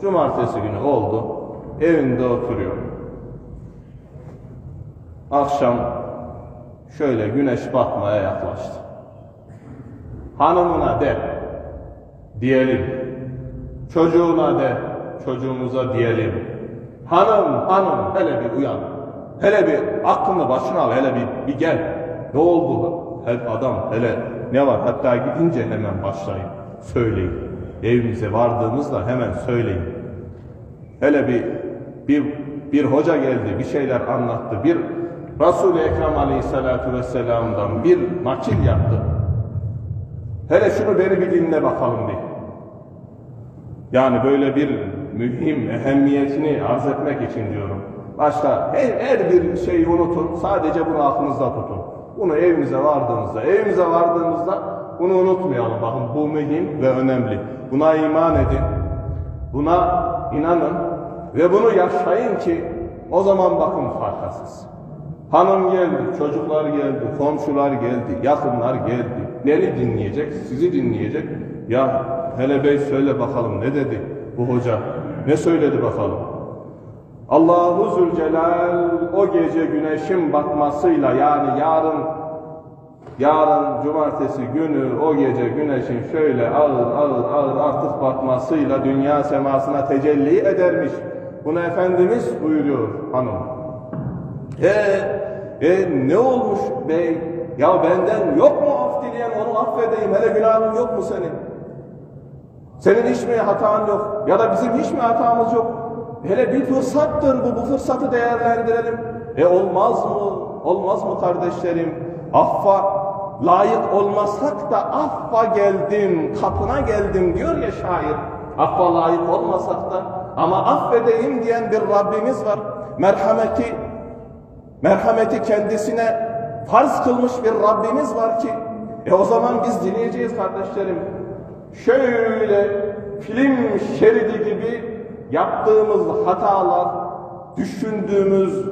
Cumartesi günü oldu. Evinde oturuyor. Akşam şöyle güneş batmaya yaklaştı. Hanımına de, diyelim. Çocuğuna de, çocuğumuza diyelim. Hanım, hanım, hele bir uyan. Hele bir aklını başına al, hele bir, bir gel. Ne oldu? Her adam, hele ne var? Hatta gidince hemen başlayın. Söyleyin. Evinize vardığınızda hemen söyleyin. Hele bir, bir, bir hoca geldi, bir şeyler anlattı. Bir Resul-i Ekrem Aleyhisselatü Vesselam'dan bir nakil yaptı. Hele şunu beni bir dinle bakalım bir. Yani böyle bir mühim ehemmiyetini arz etmek için diyorum. Başka her, her bir şeyi unutun. Sadece bunu aklınızda tutun. Bunu evinize vardığınızda, evimize vardığımızda bunu unutmayalım. Bakın bu mühim ve önemli. Buna iman edin. Buna inanın ve bunu yaşayın ki o zaman bakın farkasız. Hanım geldi, çocuklar geldi, komşular geldi, yakınlar geldi. Beni dinleyecek, sizi dinleyecek. Ya hele bey söyle bakalım ne dedi bu hoca? Ne söyledi bakalım? Allahu Zülcelal o gece güneşin batmasıyla yani yarın yarın cumartesi günü o gece güneşin şöyle ağır ağır ağır artık batmasıyla dünya semasına tecelli edermiş. Bunu Efendimiz buyuruyor hanım. E, e ne olmuş bey? Ya benden yok mu af dileyen onu affedeyim. Hele günahın yok mu senin? Senin hiç mi hatan yok? Ya da bizim hiç mi hatamız yok? Hele bir fırsattır bu. Bu fırsatı değerlendirelim. E olmaz mı? Olmaz mı kardeşlerim? Affa layık olmasak da affa geldim, kapına geldim diyor ya şair. Affa layık olmasak da ama affedeyim diyen bir Rabbimiz var. Merhameti merhameti kendisine farz kılmış bir Rabbimiz var ki e o zaman biz dinleyeceğiz kardeşlerim. Şöyle film şeridi gibi yaptığımız hatalar, düşündüğümüz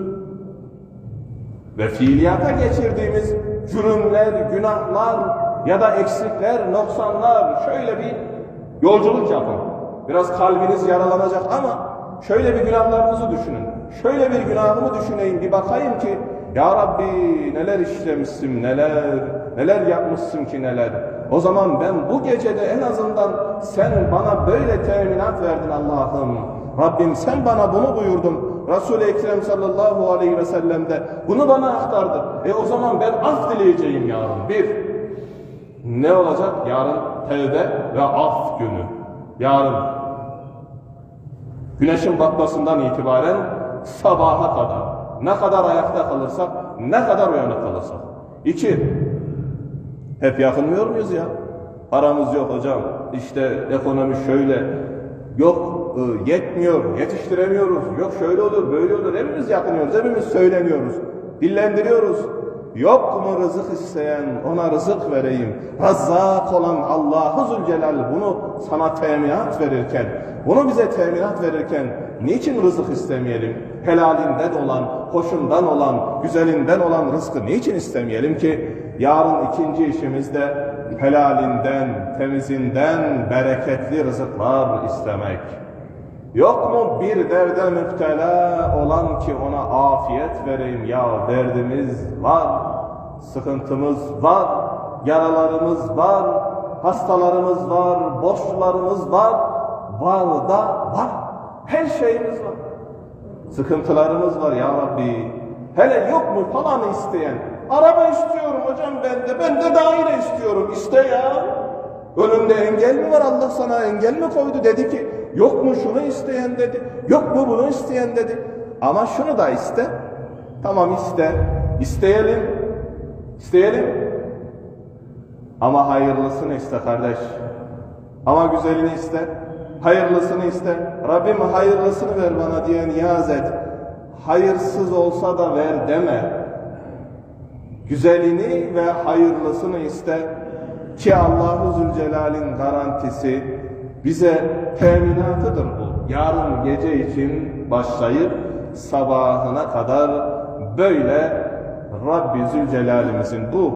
ve fiiliyata geçirdiğimiz cürümler, günahlar ya da eksikler, noksanlar şöyle bir yolculuk yapın. Biraz kalbiniz yaralanacak ama şöyle bir günahlarınızı düşünün. Şöyle bir günahımı düşüneyim, bir bakayım ki Ya Rabbi neler işlemişsin, neler, neler yapmışsın ki neler. O zaman ben bu gecede en azından sen bana böyle teminat verdin Allah'ım. Rabbim sen bana bunu buyurdun. Resul-i Ekrem sallallahu aleyhi ve sellem de bunu bana aktardı. E o zaman ben af dileyeceğim yarın. Bir, ne olacak? Yarın tevbe ve af günü. Yarın güneşin batmasından itibaren sabaha kadar ne kadar ayakta kalırsak, ne kadar uyanık kalırsak. İki, hep yakınmıyor muyuz ya? Paramız yok hocam, işte ekonomi şöyle, yok e, yetmiyor, yetiştiremiyoruz, yok şöyle olur, böyle olur. Hepimiz yakınıyoruz, hepimiz söyleniyoruz, dillendiriyoruz. Yok mu rızık isteyen ona rızık vereyim. Razzak olan Allahu Zülcelal bunu sana teminat verirken, bunu bize teminat verirken niçin rızık istemeyelim? Helalinden olan, hoşundan olan, güzelinden olan rızkı niçin istemeyelim ki? Yarın ikinci işimizde helalinden, temizinden bereketli rızıklar istemek. Yok mu bir derde müptela olan ki ona afiyet vereyim ya derdimiz var, sıkıntımız var, yaralarımız var, hastalarımız var, borçlarımız var, var da var. Her şeyimiz var. Sıkıntılarımız var ya Rabbi. Hele yok mu falanı isteyen? Araba istiyorum hocam ben de, ben de daire İste ya. Önünde engel mi var? Allah sana engel mi koydu? Dedi ki yok mu şunu isteyen? dedi. Yok mu bunu isteyen? dedi. Ama şunu da iste. Tamam iste. İsteyelim. İsteyelim. Ama hayırlısını iste kardeş. Ama güzelini iste. Hayırlısını iste. Rabbim hayırlısını ver bana diye niyaz et. Hayırsız olsa da ver deme. Güzelini ve hayırlısını iste ki Allahu Zülcelal'in garantisi bize teminatıdır bu. Yarın gece için başlayıp sabahına kadar böyle Rabbi Zülcelal'imizin bu